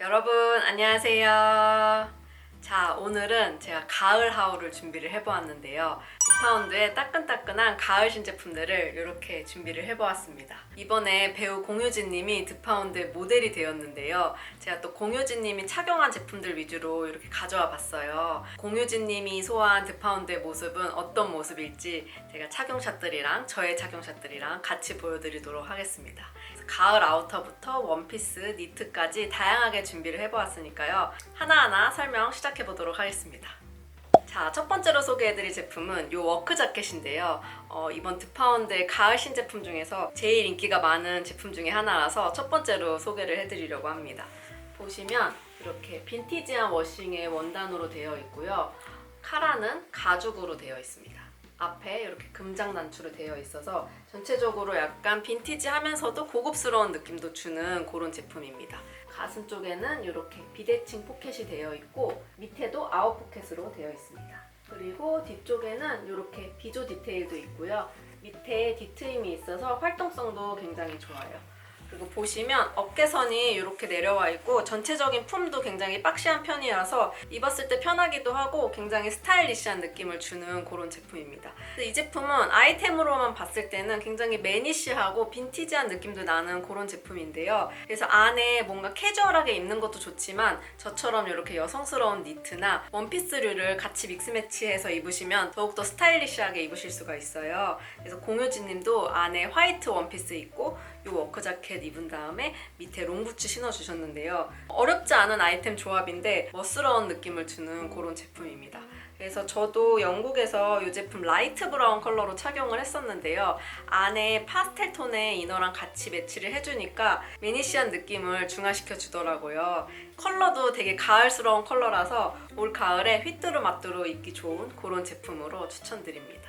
여러분 안녕하세요. 자 오늘은 제가 가을 하울을 준비를 해보았는데요. 디파운드의 따끈따끈한 가을 신제품들을 이렇게 준비를 해보았습니다. 이번에 배우 공효진님이 드파운드의 모델이 되었는데요. 제가 또 공효진님이 착용한 제품들 위주로 이렇게 가져와 봤어요. 공효진님이 소화한 드파운드의 모습은 어떤 모습일지 제가 착용샷들이랑 저의 착용샷들이랑 같이 보여드리도록 하겠습니다. 가을 아우터부터 원피스, 니트까지 다양하게 준비를 해보았으니까요. 하나하나 설명 시작 해 보도록 하겠습니다. 자, 첫 번째로 소개해드릴 제품은 이 워크 자켓인데요. 어, 이번 드파운드의 가을 신제품 중에서 제일 인기가 많은 제품 중에 하나라서 첫 번째로 소개를 해드리려고 합니다. 보시면 이렇게 빈티지한 워싱의 원단으로 되어 있고요. 카라는 가죽으로 되어 있습니다. 앞에 이렇게 금장 단추로 되어 있어서 전체적으로 약간 빈티지 하면서도 고급스러운 느낌도 주는 그런 제품입니다. 가슴 쪽에는 이렇게 비대칭 포켓이 되어 있고 밑에도 아웃 포켓으로 되어 있습니다. 그리고 뒤쪽에는 이렇게 비조 디테일도 있고요. 밑에 뒤트임이 있어서 활동성도 굉장히 좋아요. 그리고 보시면 어깨선이 이렇게 내려와 있고 전체적인 품도 굉장히 박시한 편이라서 입었을 때 편하기도 하고 굉장히 스타일리시한 느낌을 주는 그런 제품입니다. 이 제품은 아이템으로만 봤을 때는 굉장히 매니시하고 빈티지한 느낌도 나는 그런 제품인데요. 그래서 안에 뭔가 캐주얼하게 입는 것도 좋지만 저처럼 이렇게 여성스러운 니트나 원피스류를 같이 믹스매치해서 입으시면 더욱더 스타일리시하게 입으실 수가 있어요. 그래서 공효진님도 안에 화이트 원피스 입고 이 워크 자켓 입은 다음에 밑에 롱부츠 신어주셨는데요. 어렵지 않은 아이템 조합인데 멋스러운 느낌을 주는 그런 제품입니다. 그래서 저도 영국에서 이 제품 라이트 브라운 컬러로 착용을 했었는데요. 안에 파스텔 톤의 이너랑 같이 매치를 해주니까 매니시한 느낌을 중화시켜 주더라고요. 컬러도 되게 가을스러운 컬러라서 올 가을에 휘뚜루 마뚜루 입기 좋은 그런 제품으로 추천드립니다.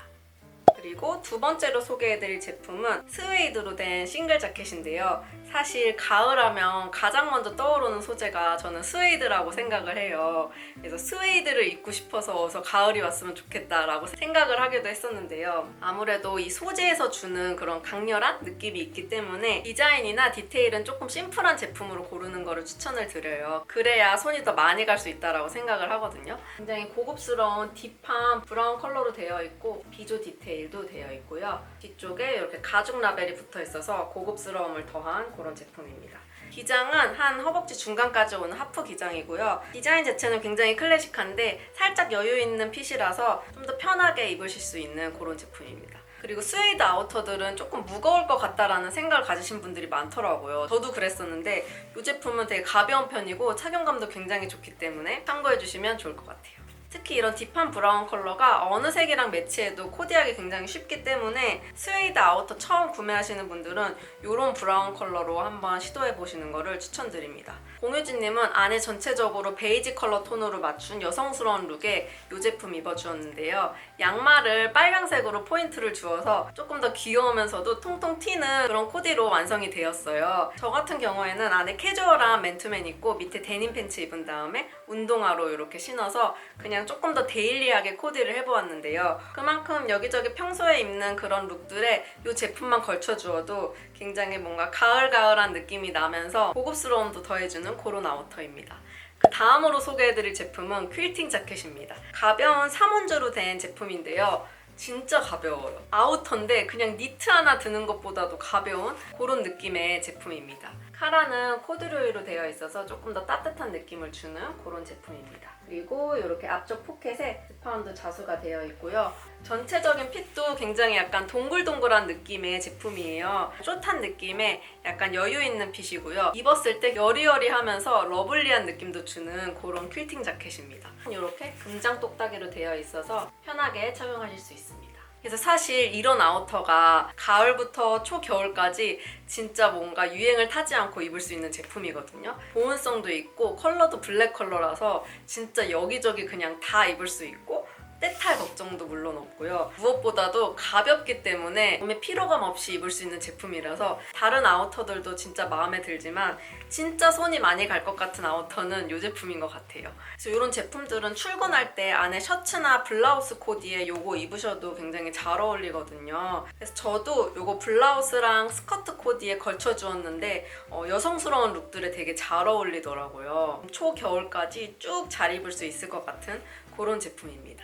그리고 두 번째로 소개해드릴 제품은 스웨이드로 된 싱글 자켓인데요. 사실 가을하면 가장 먼저 떠오르는 소재가 저는 스웨이드라고 생각을 해요. 그래서 스웨이드를 입고 싶어서 어서 가을이 왔으면 좋겠다라고 생각을 하기도 했었는데요. 아무래도 이 소재에서 주는 그런 강렬한 느낌이 있기 때문에 디자인이나 디테일은 조금 심플한 제품으로 고르는 거를 추천을 드려요. 그래야 손이 더 많이 갈 수 있다라고 생각을 하거든요. 굉장히 고급스러운 딥한 브라운 컬러로 되어 있고 비조 디테일 도 되어 있고요. 뒤쪽에 이렇게 가죽 라벨이 붙어 있어서 고급스러움을 더한 그런 제품입니다. 기장은 한 허벅지 중간까지 오는 하프 기장이고요. 디자인 자체는 굉장히 클래식한데 살짝 여유 있는 핏이라서 좀 더 편하게 입으실 수 있는 그런 제품입니다. 그리고 스웨이드 아우터들은 조금 무거울 것 같다라는 생각을 가지신 분들이 많더라고요. 저도 그랬었는데 이 제품은 되게 가벼운 편이고 착용감도 굉장히 좋기 때문에 참고해 주시면 좋을 것 같아요. 특히 이런 딥한 브라운 컬러가 어느 색이랑 매치해도 코디하기 굉장히 쉽기 때문에 스웨이드 아우터 처음 구매하시는 분들은 이런 브라운 컬러로 한번 시도해 보시는 거를 추천드립니다. 공효진님은 안에 전체적으로 베이지 컬러 톤으로 맞춘 여성스러운 룩에 이 제품 입어주었는데요. 양말을 빨강색으로 포인트를 주어서 조금 더 귀여우면서도 통통 튀는 그런 코디로 완성이 되었어요. 저 같은 경우에는 안에 캐주얼한 맨투맨 입고 밑에 데님 팬츠 입은 다음에 운동화로 이렇게 신어서 그냥 조금 더 데일리하게 코디를 해보았는데요. 그만큼 여기저기 평소에 입는 그런 룩들에 이 제품만 걸쳐주어도 굉장히 뭔가 가을가을한 느낌이 나면서 고급스러움도 더해주는 그런 아우터입니다. 그 다음으로 소개해드릴 제품은 퀼팅 자켓입니다. 가벼운 3원주로 된 제품인데요. 진짜 가벼워요. 아우터인데 그냥 니트 하나 드는 것보다도 가벼운 그런 느낌의 제품입니다. 카라는 코드류로 되어 있어서 조금 더 따뜻한 느낌을 주는 그런 제품입니다. 그리고 이렇게 앞쪽 포켓에 스파운드 자수가 되어 있고요. 전체적인 핏도 굉장히 약간 동글동글한 느낌의 제품이에요. 숏한 느낌의 약간 여유 있는 핏이고요. 입었을 때 여리여리하면서 러블리한 느낌도 주는 그런 퀼팅 자켓입니다. 이렇게 금장 똑딱이로 되어 있어서 편하게 착용하실 수 있습니다. 그래서 사실 이런 아우터가 가을부터 초겨울까지 진짜 뭔가 유행을 타지 않고 입을 수 있는 제품이거든요. 보온성도 있고 컬러도 블랙 컬러라서 진짜 여기저기 그냥 다 입을 수 있고 때탈 걱정도 물론 없고요. 무엇보다도 가볍기 때문에 몸에 피로감 없이 입을 수 있는 제품이라서 다른 아우터들도 진짜 마음에 들지만 진짜 손이 많이 갈 것 같은 아우터는 이 제품인 것 같아요. 그래서 이런 제품들은 출근할 때 안에 셔츠나 블라우스 코디에 요거 입으셔도 굉장히 잘 어울리거든요. 그래서 저도 요거 블라우스랑 스커트 코디에 걸쳐 주었는데 어, 여성스러운 룩들에 되게 잘 어울리더라고요. 초겨울까지 쭉 잘 입을 수 있을 것 같은 그런 제품입니다.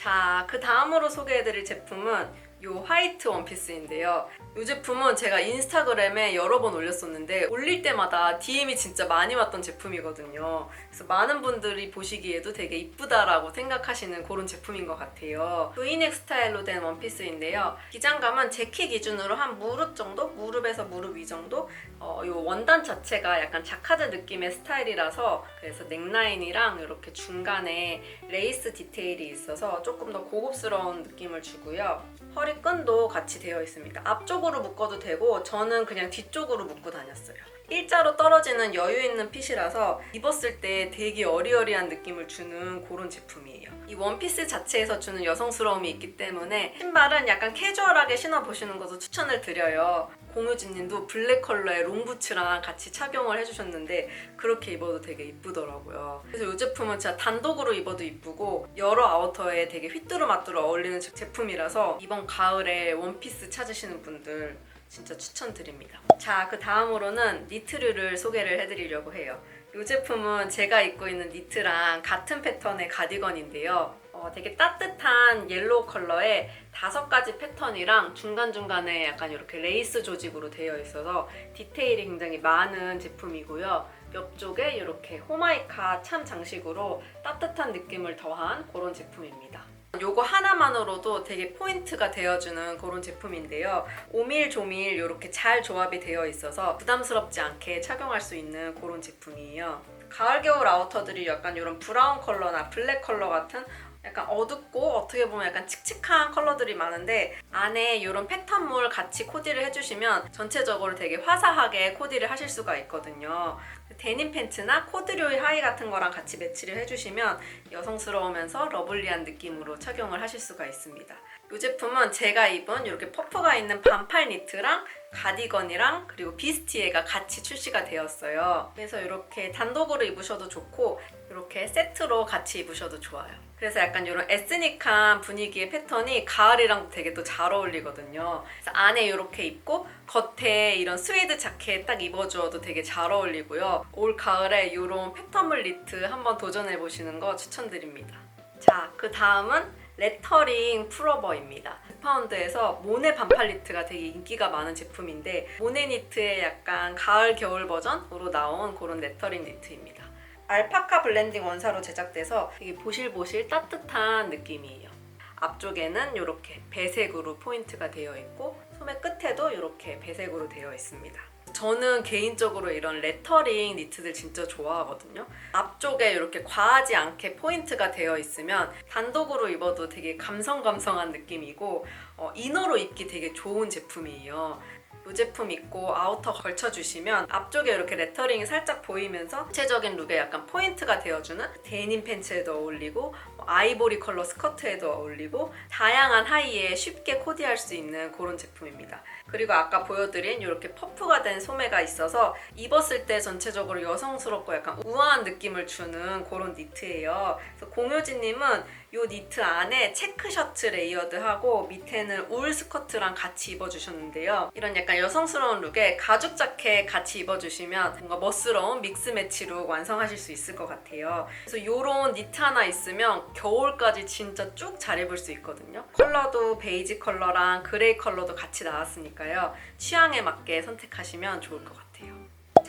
자, 그 다음으로 소개해드릴 제품은 요 화이트 원피스인데요. 이 제품은 제가 인스타그램에 여러 번 올렸었는데 올릴 때마다 DM이 진짜 많이 왔던 제품이거든요. 그래서 많은 분들이 보시기에도 되게 이쁘다라고 생각하시는 그런 제품인 것 같아요. 브이넥 스타일로 된 원피스인데요. 기장감은 제키 기준으로 한 무릎 정도? 무릎에서 무릎 위 정도? 어, 요 원단 자체가 약간 자카드 느낌의 스타일이라서 그래서 넥라인이랑 이렇게 중간에 레이스 디테일이 있어서 조금 더 고급스러운 느낌을 주고요. 허리끈도 같이 되어 있습니다. 앞쪽 으로 묶어도 되고 저는 그냥 뒤쪽으로 묶고 다녔어요. 일자로 떨어지는 여유 있는 핏이라서 입었을 때 되게 어리어리한 느낌을 주는 그런 제품이에요. 이 원피스 자체에서 주는 여성스러움이 있기 때문에 신발은 약간 캐주얼하게 신어보시는 것도 추천을 드려요. 공유진님도 블랙 컬러의 롱부츠랑 같이 착용을 해주셨는데 그렇게 입어도 되게 이쁘더라고요. 그래서 이 제품은 진짜 단독으로 입어도 이쁘고 여러 아우터에 되게 휘뚜루마뚜루 어울리는 제- 제품이라서 이번 가을에 원피스 찾으시는 분들 진짜 추천드립니다. 자, 그 다음으로는 니트류를 소개를 해드리려고 해요. 이 제품은 제가 입고 있는 니트랑 같은 패턴의 가디건인데요. 어, 되게 따뜻한 옐로우 컬러에 다섯 가지 패턴이랑 중간중간에 약간 이렇게 레이스 조직으로 되어 있어서 디테일이 굉장히 많은 제품이고요. 옆쪽에 이렇게 호마이카 참 장식으로 따뜻한 느낌을 더한 그런 제품입니다. 요거 하나만으로도 되게 포인트가 되어주는 그런 제품인데요. 오밀조밀 이렇게 잘 조합이 되어 있어서 부담스럽지 않게 착용할 수 있는 그런 제품이에요. 가을 겨울 아우터들이 약간 이런 브라운 컬러나 블랙 컬러 같은 약간 어둡고 어떻게 보면 약간 칙칙한 컬러들이 많은데 안에 이런 패턴물 같이 코디를 해주시면 전체적으로 되게 화사하게 코디를 하실 수가 있거든요. 데님 팬츠나 코드류의 하의 같은 거랑 같이 매치를 해주시면 여성스러우면서 러블리한 느낌으로 착용을 하실 수가 있습니다. 이 제품은 제가 입은 이렇게 퍼프가 있는 반팔 니트랑 가디건이랑 그리고 비스티에가 같이 출시가 되었어요. 그래서 이렇게 단독으로 입으셔도 좋고 이렇게 세트로 같이 입으셔도 좋아요. 그래서 약간 이런 에스닉한 분위기의 패턴이 가을이랑 되게 또 잘 어울리거든요. 그래서 안에 이렇게 입고 겉에 이런 스웨이드 자켓 딱 입어주어도 되게 잘 어울리고요. 올 가을에 이런 패턴물 니트 한번 도전해 보시는 거 추천드립니다. 자, 그 다음은 레터링 풀어버입니다. 파운드에서 모네 반팔 니트가 되게 인기가 많은 제품인데 모네 니트의 약간 가을 겨울 버전으로 나온 그런 레터링 니트입니다. 알파카 블렌딩 원사로 제작돼서 되게 보실보실 따뜻한 느낌이에요. 앞쪽에는 이렇게 배색으로 포인트가 되어 있고 소매 끝에도 이렇게 배색으로 되어 있습니다. 저는 개인적으로 이런 레터링 니트들 진짜 좋아하거든요. 앞쪽에 이렇게 과하지 않게 포인트가 되어 있으면 단독으로 입어도 되게 감성감성한 느낌이고 어, 이너로 입기 되게 좋은 제품이에요. 이 제품 입고 아우터 걸쳐주시면 앞쪽에 이렇게 레터링이 살짝 보이면서 전체적인 룩에 약간 포인트가 되어주는 데님 팬츠에도 어울리고 뭐 아이보리 컬러 스커트에도 어울리고 다양한 하의에 쉽게 코디할 수 있는 그런 제품입니다. 그리고 아까 보여드린 이렇게 퍼프가 된 소매가 있어서 입었을 때 전체적으로 여성스럽고 약간 우아한 느낌을 주는 그런 니트예요. 그래서 공효진님은 이 니트 안에 체크 셔츠 레이어드하고 밑에는 울 스커트랑 같이 입어주셨는데요. 이런 약간 여성스러운 룩에 가죽 자켓 같이 입어주시면 뭔가 멋스러운 믹스 매치 룩 완성하실 수 있을 것 같아요. 그래서 이런 니트 하나 있으면 겨울까지 진짜 쭉 잘 입을 수 있거든요. 컬러도 베이지 컬러랑 그레이 컬러도 같이 나왔으니까요. 취향에 맞게 선택하시면 좋을 것 같아요.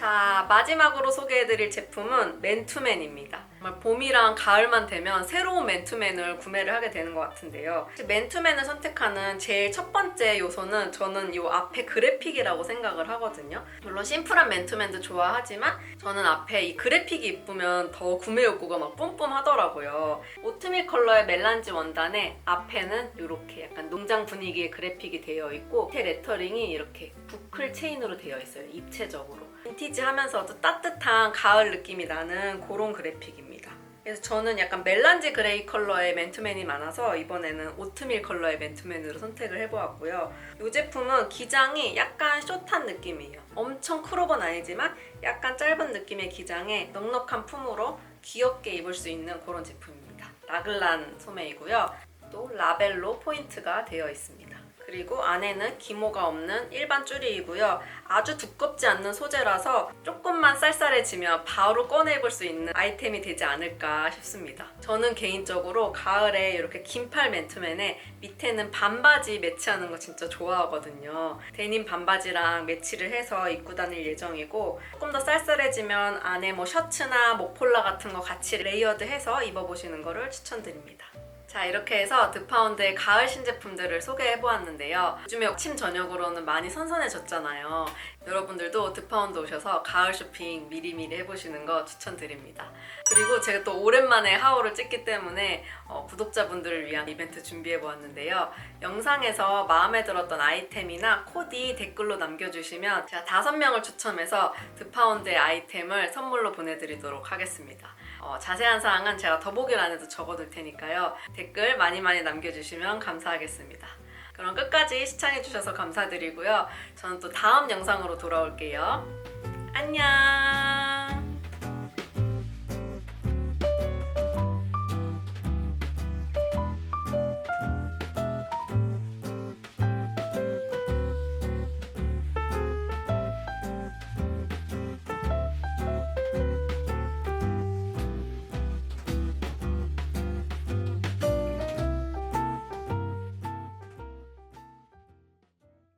자, 마지막으로 소개해드릴 제품은 맨투맨입니다. 정말 봄이랑 가을만 되면 새로운 맨투맨을 구매를 하게 되는 것 같은데요. 맨투맨을 선택하는 제일 첫 번째 요소는 저는 이 앞에 그래픽이라고 생각을 하거든요. 물론 심플한 맨투맨도 좋아하지만 저는 앞에 이 그래픽이 이쁘면 더 구매 욕구가 막 뿜뿜하더라고요. 오트밀 컬러의 멜란지 원단에 앞에는 이렇게 약간 농장 분위기의 그래픽이 되어 있고 밑에 레터링이 이렇게 부클 체인으로 되어 있어요. 입체적으로. 빈티지 하면서도 따뜻한 가을 느낌이 나는 그런 그래픽입니다. 그래서 저는 약간 멜란지 그레이 컬러의 맨투맨이 많아서 이번에는 오트밀 컬러의 맨투맨으로 선택을 해보았고요. 이 제품은 기장이 약간 숏한 느낌이에요. 엄청 크롭은 아니지만 약간 짧은 느낌의 기장에 넉넉한 품으로 귀엽게 입을 수 있는 그런 제품입니다. 라글란 소매이고요. 또 라벨로 포인트가 되어 있습니다. 그리고 안에는 기모가 없는 일반 쭈리이고요. 아주 두껍지 않는 소재라서 조금만 쌀쌀해지면 바로 꺼내 입을 수 있는 아이템이 되지 않을까 싶습니다. 저는 개인적으로 가을에 이렇게 긴팔 맨투맨에 밑에는 반바지 매치하는 거 진짜 좋아하거든요. 데님 반바지랑 매치를 해서 입고 다닐 예정이고 조금 더 쌀쌀해지면 안에 뭐 셔츠나 목폴라 같은 거 같이 레이어드해서 입어보시는 거를 추천드립니다. 자 이렇게 해서 드파운드의 가을 신제품들을 소개해보았는데요. 요즘에 아침 저녁으로는 많이 선선해졌잖아요. 여러분들도 드파운드 오셔서 가을 쇼핑 미리미리 해보시는 거 추천드립니다. 그리고 제가 또 오랜만에 하울을 찍기 때문에 어, 구독자분들을 위한 이벤트 준비해보았는데요. 영상에서 마음에 들었던 아이템이나 코디 댓글로 남겨주시면 제가 다섯 명을 추첨해서 드파운드의 아이템을 선물로 보내드리도록 하겠습니다. 어, 자세한 사항은 제가 더보기란에도 적어둘 테니까요. 댓글 많이 많이 남겨주시면 감사하겠습니다. 그럼 끝까지 시청해주셔서 감사드리고요. 저는 또 다음 영상으로 돌아올게요. 안녕!